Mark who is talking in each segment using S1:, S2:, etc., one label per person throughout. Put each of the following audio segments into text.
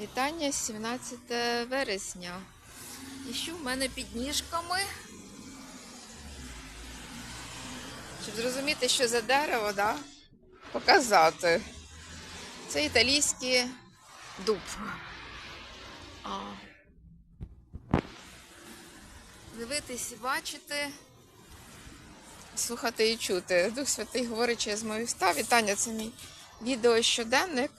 S1: Вітання 17 вересня. І що в мене під ніжками? Щоб зрозуміти, що за дерево, да? показати. Це італійський дуб. А. Дивитись бачити, слухати і чути. Дух Святий говорить через мої уста. Вітання, це мій відео щоденник.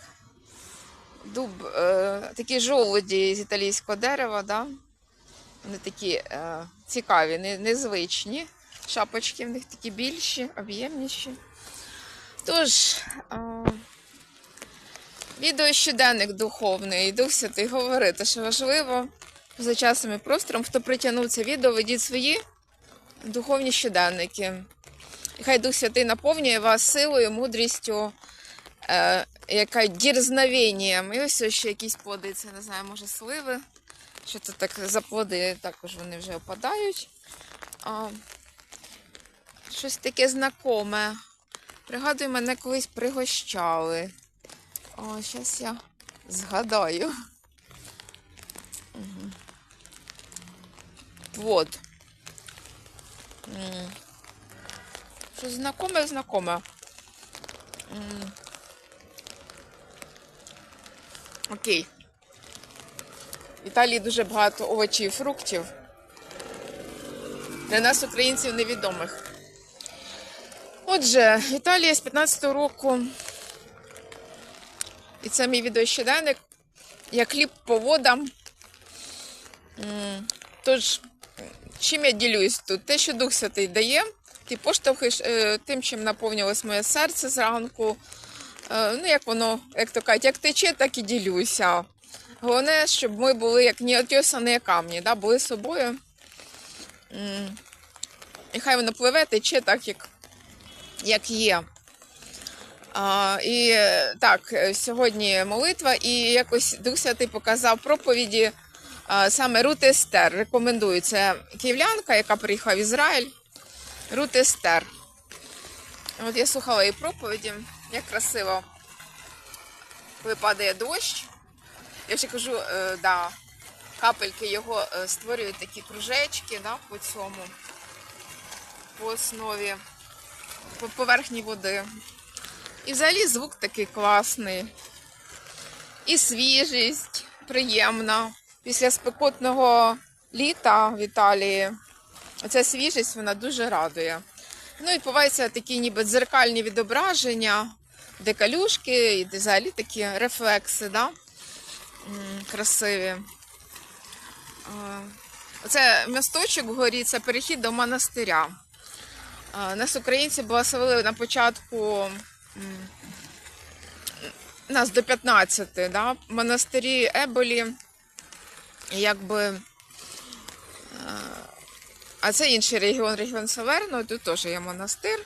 S1: Дуб, е, такі жолуді з італійського дерева, да? вони такі е, цікаві, не, незвичні. Шапочки в них такі більші, об'ємніші. Тож, е, відео щоденник духовний, Дух Святий говорити, що важливо за часом і простором, хто притягнув це відео, ведіть свої духовні щоденники. І хай Дух Святий наповнює вас силою, мудрістю, е, яка дірзновенням. І ось ще якісь плоди, це не знаю, може сливи. Що це так за плоди, також вони вже опадають. А, щось таке знакоме. Пригадую, мене колись пригощали. О, зараз я згадаю. Угу. Вот. Щось знакоме, знакоме. Окей. В Італії дуже багато овочів і фруктів. Для нас, українців, невідомих. Отже, Італія з 15-го року. І це мій відеощоденник. Я хліб по водам. Тож, чим я ділюсь тут? Те, що Дух Святий дає, ти поштовхаєш е, тим, чим наповнилось моє серце зранку. Е, Ну, як воно, як то кажуть, як тече, так і ділюся. Головне, щоб ми були як неотесані камні, да? були собою. І хай воно пливе, тече так, як, як є. А, і так, сьогодні молитва, і якось Дух Святий показав проповіді а, саме Рут Естер. Рекомендую. Це київлянка, яка приїхала в Ізраїль. Рут Естер. От я слухала її проповіді, як красиво, коли падає дощ. Я ще кажу, е, да, капельки його е, створюють такі кружечки да, по цьому, по основі, по поверхні води. І взагалі звук такий класний. І свіжість приємна. Після спекотного літа в Італії оця свіжість вона дуже радує. Ну, відбуваються такі ніби дзеркальні відображення, де калюшки, і взагалі такі рефлекси, да? Красиві. Оце місточок вгорі, це перехід до монастиря. Нас українці благословили на початку нас до 15, да? монастирі Еболі, якби. А це інший регіон, регіон Саверно, тут теж є монастир.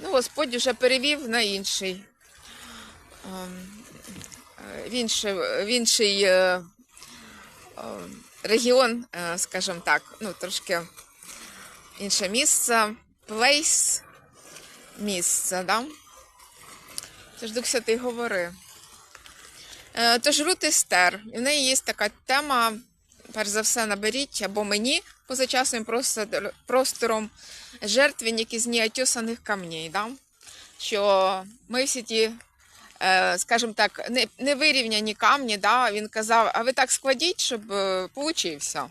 S1: Ну, Господь вже перевів на інший. ем, е, В інший, в інший е, е, регіон, е, скажімо так, ну, трошки інше місце, place, місце, да? Тож Дух Святий говори. Е, Тож Рут Естер, і в неї є така тема, перш за все, наберіть або мені позачасним простор- простором жертвенники з неотесаних камней. Да? Що ми всі ті, е, скажімо так, не, не вирівняні камні, да? він казав, а ви так складіть, щоб е, получився.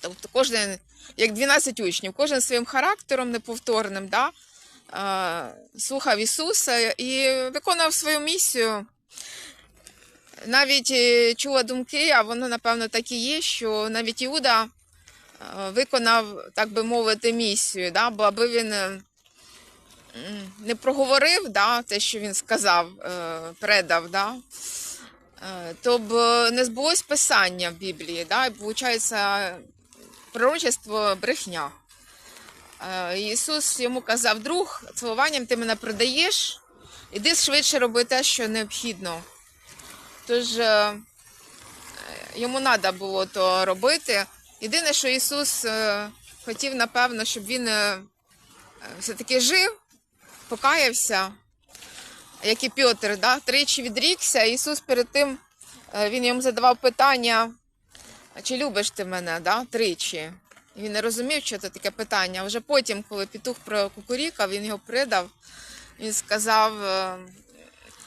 S1: Тобто кожен, як 12 учнів, кожен своїм характером неповторним, да? е, слухав Ісуса і виконував свою місію. Навіть чула думки, а воно, напевно, так і є, що навіть Іуда виконав, так би мовити, місію, да? бо аби він е, не проговорив да, те, що він сказав, е, передав, да? е, то б не збулось писання в Біблії, да? і виходить пророчество брехня. Ісус йому казав, друг, цілуванням ти мене продаєш, іди швидше роби те, що необхідно. Тож йому треба було то робити. Єдине, що Ісус е, хотів, напевно, щоб він е, все-таки жив, покаявся, як і Петр, да? тричі відрікся. Ісус перед тим Е, Він йому задавав питання, чи любиш ти мене, да? тричі. І Він не розумів, що це таке питання. Вже потім, коли петух прокукурікав, він його придав, він сказав,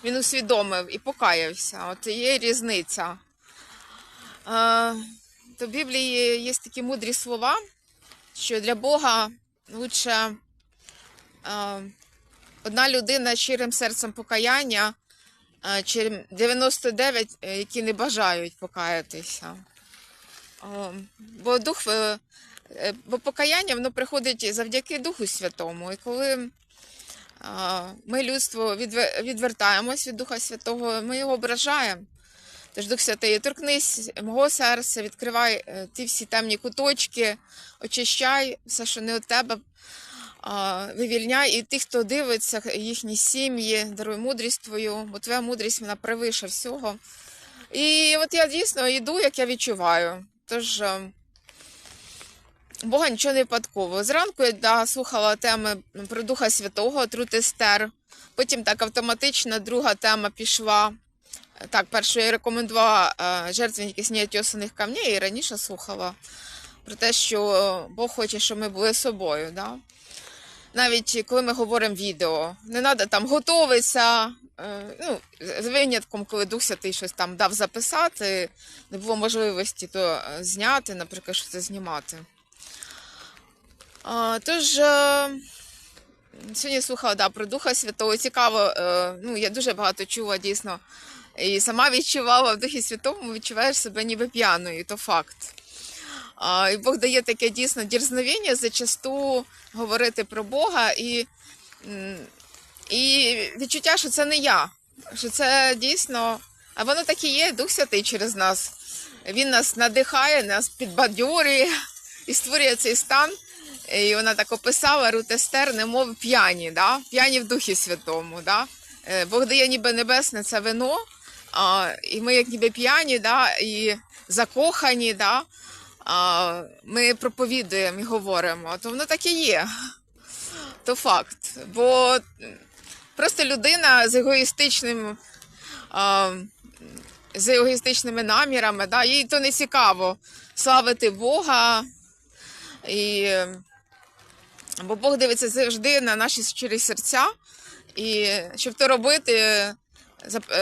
S1: він усвідомив і покаявся. От є різниця. То в Біблії є такі мудрі слова, що для Бога лучше е, одна людина щирим серцем покаяння, е, чим 99, е, які не бажають покаятися. Бо дух, бо покаяння воно приходить завдяки Духу Святому. І коли ми людство відвертаємось від Духа Святого, ми його ображаємо. Тож Дух Святий, торкнись мого серця, відкривай е, ті всі темні куточки, очищай все, що не у тебе, вивільняй і тих, хто дивиться, їхні сім'ї, даруй мудрість твою, бо твоя мудрість вона превише всього. І от я дійсно йду, як я відчуваю. Тож е, Бога нічого не випадково. Зранку я да, слухала теми про Духа Святого, Трут Естер. Потім так автоматично друга тема пішла. Так, першу я рекомендувала е, жертвенники снять осаних камней, і раніше слухала про те, що Бог хоче, щоб ми були собою. Да? Навіть коли ми говоримо відео, не треба там готуватися. е, Ну, з винятком, коли Дух Святий щось там дав записати, не було можливості то е, зняти, наприклад, що це знімати. Тож, сьогодні слухала да, про Духа Святого. Цікаво, ну, я дуже багато чула дійсно. І сама відчувала в Духі Святому, відчуваєш себе ніби п'яною, то факт. А, і Бог дає таке дійсно дірзновіння зачасту говорити про Бога і, і відчуття, що це не я, що це дійсно, а воно так і є, Дух Святий через нас. Він нас надихає, нас підбадьорює і створює цей стан. І вона так описала Рут Естер, немов п'яні, да? п'яні в Духі Святому. Да? Е, Бог дає ніби небесне це вино, а, і ми як ніби п'яні, да? і закохані, да? а, ми проповідуємо і говоримо. То воно так і є. То факт. Бо просто людина з егоїстичним. А, з егоїстичними намірами, да? їй то не цікаво славити Бога. І... Бо Бог дивиться завжди на наші щирі серця, і щоб то робити,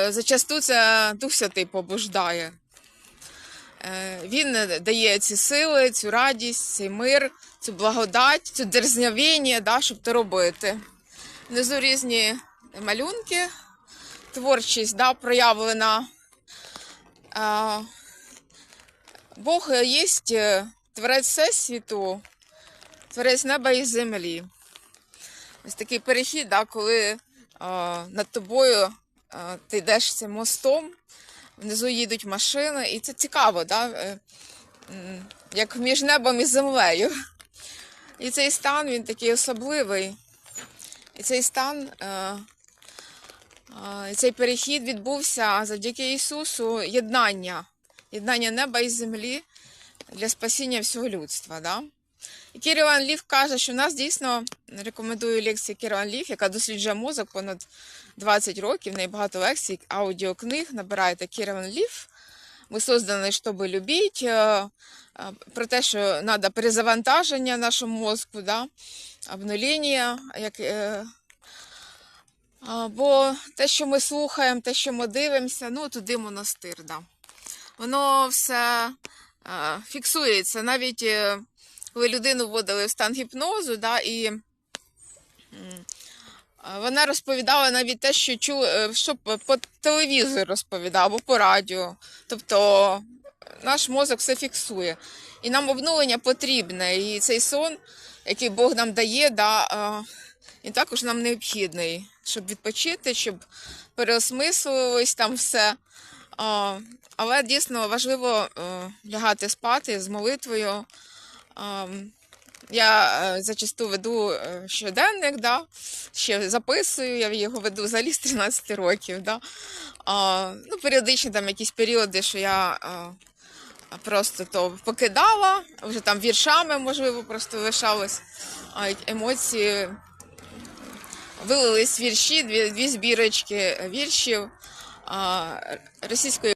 S1: зачасту це Дух Святий побуждає. Е, Він дає ці сили, цю радість, цей мир, цю благодать, цю дерзнявіння, да, щоб то робити. Внизу різні малюнки, творчість да, проявлена. Бог є творець всесвіту, творець неба і землі. Ось такий перехід, да, коли над тобою ти йдеш цим мостом, внизу їдуть машини, і це цікаво, да, е, як між небом і землею. І цей стан він такий особливий. І цей стан, е, е, цей перехід відбувся завдяки Ісусу єднання, єднання неба і землі для спасіння всього людства. Да? І Кірілан Лів каже, що в нас дійсно рекомендую лекції Кірілан Лів, яка досліджує мозок понад 20 років, в неї багато лекцій, аудіокниг, набирайте Кірілан Лів. Ми создані, щоб любити, е, е, про те, що треба перезавантаження нашому мозку, да? обнуління, як, е, бо те, що ми слухаємо, те, що ми дивимося, ну туди монастир. Да. Воно все фіксується. Навіть коли людину вводили в стан гіпнозу, да, і вона розповідала навіть те, що чу, е, що по телевізору розповідав або по радіо. Тобто наш мозок все фіксує. І нам обнулення потрібне. І цей сон, який Бог нам дає, да, він також нам необхідний, щоб відпочити, щоб переосмислилось там все. Але дійсно важливо е, лягати спати з молитвою. Я е, зачасту веду е, щоденник, да? ще записую, я його веду взагалі з 13 років. Да? Ну, періодично там якісь періоди, що я а, просто то покидала, вже там віршами, можливо, просто лишалось. А емоції вилились вірші, дві, дві збірочки віршів російської